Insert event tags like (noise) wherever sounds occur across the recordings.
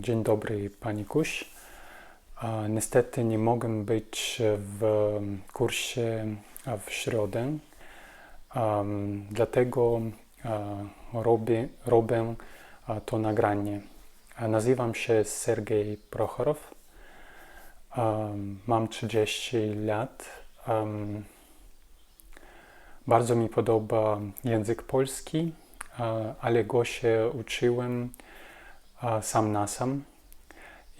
Dzień dobry, Pani Kuś. Niestety nie mogę być w kursie w środę, dlatego robię, robię to nagranie. Nazywam się Sergej Prochorow. Mam 30 lat. Bardzo mi podoba język polski, ale go się uczyłem sam na sam.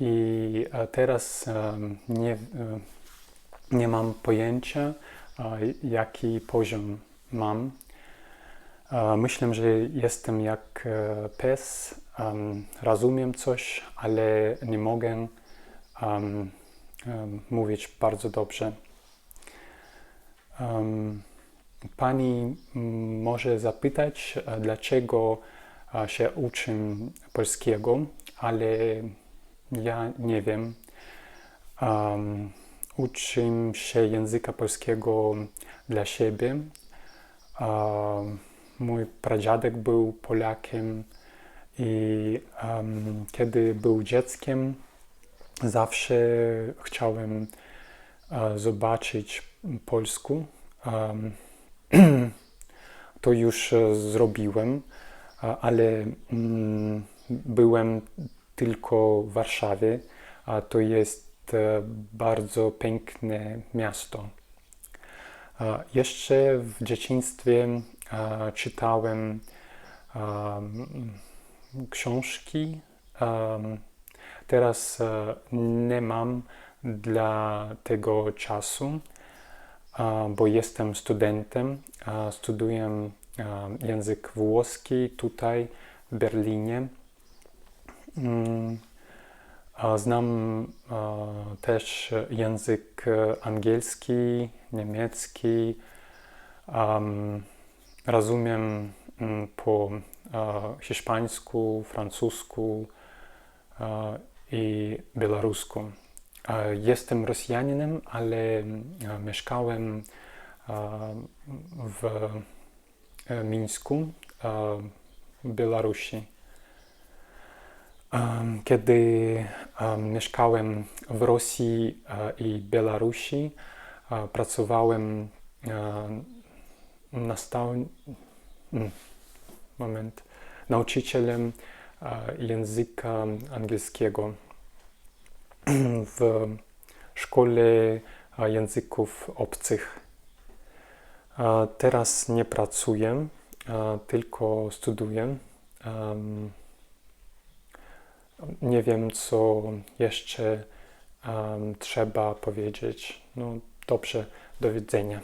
I teraz nie, nie mam pojęcia, jaki poziom mam. Myślę, że jestem jak e, pies, em, rozumiem coś, ale nie mogę mówić bardzo dobrze. Pani może zapytać, e, dlaczego się uczę polskiego, ale ja nie wiem. Um, uczę się języka polskiego dla siebie. Um, mój pradziadek był Polakiem i um, kiedy był dzieckiem, zawsze chciałem e, zobaczyć Polsku. Um, (clears throat) to już e, zrobiłem, ale mm, byłem tylko w Warszawie, a to jest e, bardzo piękne miasto. Jeszcze w dzieciństwie czytałem em, książki. Teraz e, nie mam dla tego czasu, bo jestem studentem. Studiuję język włoski tutaj w Berlinie. Mm, Znam też język angielski, niemiecki. Rozumiem mm, po hiszpańsku, francusku i białorusku. Jestem Rosjaninem, ale mieszkałem w Mińsku, a, w Białorusi. Kiedy em, mieszkałem w Rosji e, i Białorusi, e, pracowałem e, nastał... mm, moment, nauczycielem e, języka angielskiego (clears throat) w szkole e, języków obcych. Teraz nie pracuję, tylko studiuję. Nie wiem, co jeszcze trzeba powiedzieć. No dobrze, do widzenia.